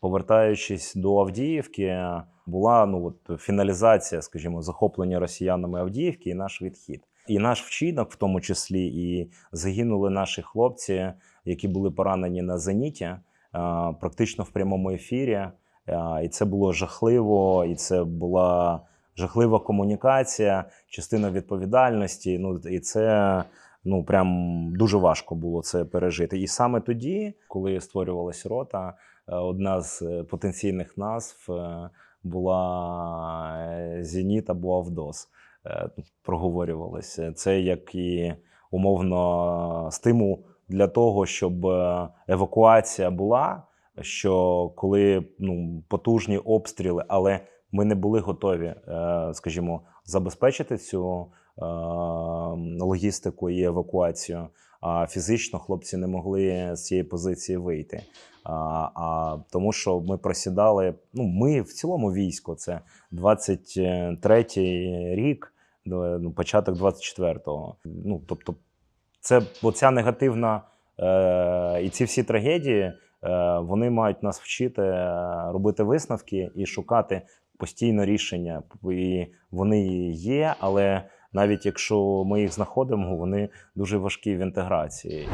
повертаючись до Авдіївки, була ну от фіналізація, скажімо, захоплення росіянами Авдіївки і наш відхід. І наш вчинок, в тому числі, і загинули наші хлопці, які були поранені на зеніті, е, практично в прямому ефірі. Е, І це було жахливо, і це була жахлива комунікація, частина відповідальності. Ну і це ну прям дуже важко було це пережити. І саме тоді, коли створювалася рота, е, одна з е, потенційних назв е, була Зеніт або Авдос. Е, Проговорювалося. Це як і умовно стимул для того, щоб евакуація була. Що коли ну, потужні обстріли, але ми не були готові, скажімо, забезпечити цю логістику і евакуацію. А фізично хлопці не могли з цієї позиції вийти. А, а тому, що ми просідали. Ну, ми в цілому військо, це 23-й рік, ну, початок 24-го. Ну, тобто, це оця негативна е, і ці всі трагедії, е, вони мають нас вчити е, робити висновки і шукати постійно рішення. І вони є, але навіть якщо ми їх знаходимо, вони дуже важкі в інтеграції.